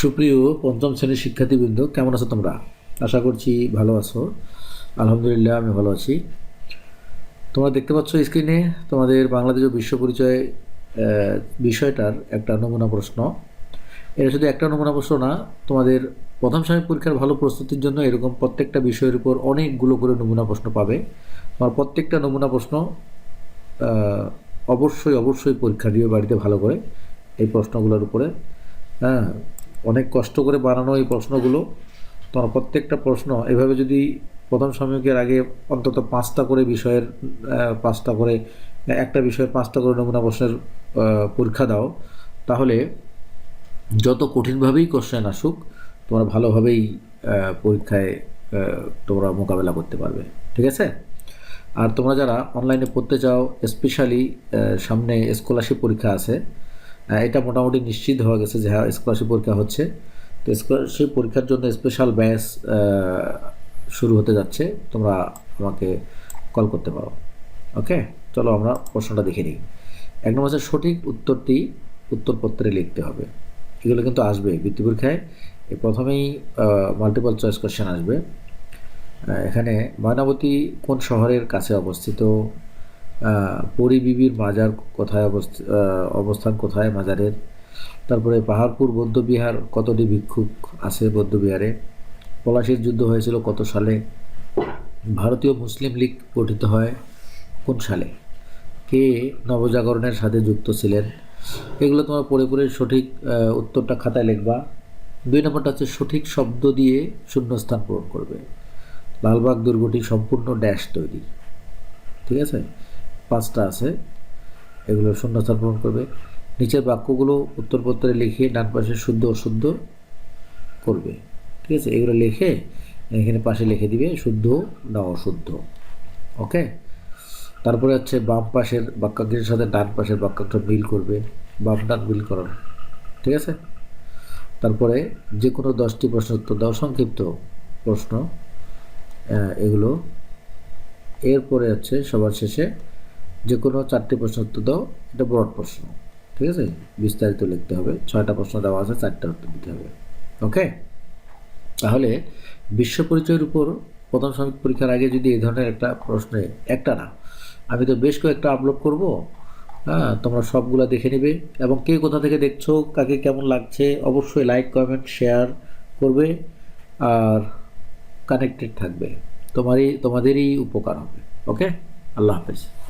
সুপ্রিয় পঞ্চম শ্রেণির শিক্ষার্থীবৃন্দ, কেমন আছো তোমরা? আশা করছি ভালো আছো। আলহামদুলিল্লাহ, আমি ভালো আছি। তোমরা দেখতে পাচ্ছ স্ক্রিনে তোমাদের বাংলাদেশ ও বিশ্ব পরিচয় বিষয়টার একটা নমুনা প্রশ্ন। এটা শুধু একটা নমুনা প্রশ্ন না, তোমাদের প্রথম সাময়িক পরীক্ষার ভালো প্রস্তুতির জন্য এরকম প্রত্যেকটা বিষয়ের উপর অনেকগুলো করে নমুনা প্রশ্ন পাবে। তোমার প্রত্যেকটা নমুনা প্রশ্ন অবশ্যই অবশ্যই পরীক্ষা দিবে বাড়িতে ভালো করে এই প্রশ্নগুলোর উপরে হ্যাঁ অনেক কষ্ট করে বানানো এই প্রশ্নগুলো। তোমার প্রত্যেকটা প্রশ্ন, এভাবে যদি প্রথম সাময়িকের আগে অন্তত পাঁচটা করে বিষয়ের পাঁচটা করে, একটা বিষয়ের পাঁচটা করে নমুনা প্রশ্নের পরীক্ষা দাও, তাহলে যত কঠিনভাবেই কোশ্চেন আসুক, তোমরা ভালোভাবেই পরীক্ষায় তোমরা মোকাবেলা করতে পারবে। ঠিক আছে? আর তোমরা যারা অনলাইনে পড়তে চাও স্পেশালি সামনে স্কলারশিপ পরীক্ষা আছে এটা মোটামুটি নিশ্চিত হওয়া গেছে যে হ্যাঁ স্কলারশিপ পরীক্ষা হচ্ছে। তো স্কলারশিপ পরীক্ষার জন্য স্পেশাল ব্যাচ শুরু হতে যাচ্ছে। তোমরা আমাকে কল করতে পারো। ওকে চলো আমরা প্রশ্নটা দেখে নিই। এক নম্বর হচ্ছে সঠিক উত্তরটি উত্তরপত্রে লিখতে হবে। এগুলো কিন্তু আসবে বৃত্তি পরীক্ষায়। প্রথমেই মাল্টিপল চয়েস কোশ্চেন আসবে। এখানে ময়নাবতী কোন শহরের কাছে অবস্থিত? পরিবিবির মাজার কোথায় অবস্থ- অবস্থান কোথায় মাজারের? তারপরে পাহাড়পুর বৌদ্ধবিহার, কতটি ভিক্ষুক আছে বৌদ্ধবিহারে? পলাশির যুদ্ধ হয়েছিল কত সালে? ভারতীয় মুসলিম লীগ গঠিত হয় কোন সালে? কে নবজাগরণের সাথে যুক্ত ছিলেন? এগুলো তোমার পড়ে পড়ে সঠিক উত্তরটা খাতায় লিখবা। দুই নম্বরটা হচ্ছে, সঠিক শব্দ দিয়ে শূন্যস্থান পূরণ করবে। লালবাগ দুর্গটি সম্পূর্ণ ড্যাশ তৈরি। ঠিক আছে? পাঁচটা আছে, এগুলো শূন্যস্থান পূরণ করবে। নিচের বাক্যগুলো উত্তরপত্রে লিখে ডান পাশে শুদ্ধ অশুদ্ধ করবে। ঠিক আছে? এগুলো লিখে এখানে পাশে লিখে দিবে, শুদ্ধ না অশুদ্ধ। ওকে? তারপরে হচ্ছে বাম পাশের বাক্যাংশের সাথে ডান পাশের বাক্যাংশ মিল করবে, বাম ডান মিল করানো ঠিক আছে? তারপরে যে কোনো দশটি প্রশ্ন উত্তর দাও, সংক্ষিপ্ত প্রশ্ন এগুলো। এরপরে হচ্ছে সবার শেষে যে কোনো চারটি প্রশ্ন উত্তর দাও, এটা ব্রড প্রশ্ন, ঠিক আছে? বিস্তারিত লিখতে হবে, ছয়টা প্রশ্ন দেওয়া আছে, চারটা উত্তর দিতে হবে, ওকে? তাহলে বিশ্ব পরিচয়ের উপর প্রথম শ্রমিক পরীক্ষার আগে যদি এই ধরনের একটা প্রশ্নে, একটা না, আমি তো বেশ কয়েকটা আপলোড করব হ্যাঁ তোমরা সবগুলা দেখে নেবে, এবং কে কোথা থেকে দেখছ, কাকে কেমন লাগছে, অবশ্যই লাইক কমেন্ট শেয়ার করবে, আর কানেক্টেড থাকবে। তোমারই, তোমাদেরই উপকার হবে, ওকে? আল্লাহ হাফেজ।